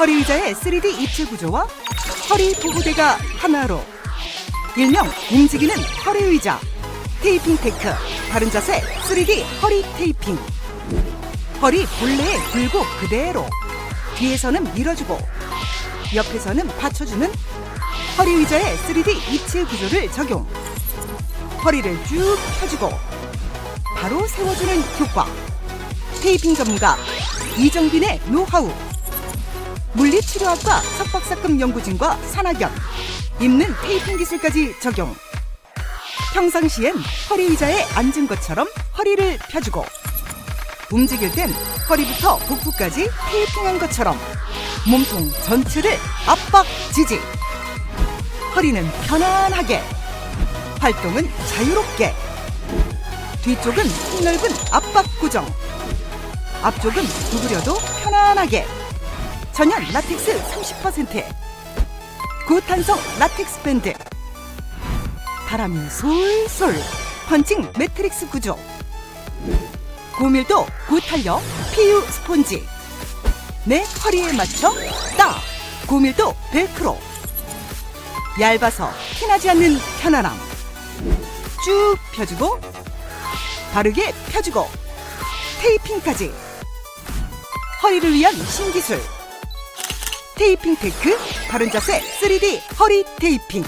허리 의자의 3D 입체 구조와 허리 보호대가 하나로. 일명 움직이는 허리 의자 테이핑 테크 바른 자세 3D 허리 테이핑. 허리 본래의 굴곡 그대로 뒤에서는 밀어주고 옆에서는 받쳐주는 허리 의자의 3D 입체 구조를 적용. 허리를 쭉 펴주고 바로 세워주는 효과. 테이핑 전문가 이정빈의 노하우 물리치료학과 석박사급 연구진과 산학연 입는 테이핑 기술까지 적용. 평상시엔 허리 의자에 앉은 것처럼 허리를 펴주고 움직일 땐 허리부터 복부까지 테이핑한 것처럼 몸통 전체를 압박 지지. 허리는 편안하게 활동은 자유롭게. 뒤쪽은 폭넓은 압박 고정. 앞쪽은 구부려도 편안하게 전연 라텍스 30%에. 고탄성 라텍스 밴드. 바람이 솔솔. 펀칭 매트릭스 구조. 고밀도 고탄력 PU 스폰지. 내 허리에 맞춰 딱 고밀도 벨크로. 얇아서 티나지 않는 편안함. 쭉 펴주고 바르게 펴주고 테이핑까지. 허리를 위한 신기술 테이핑 테크 바른 자세 3D 허리 테이핑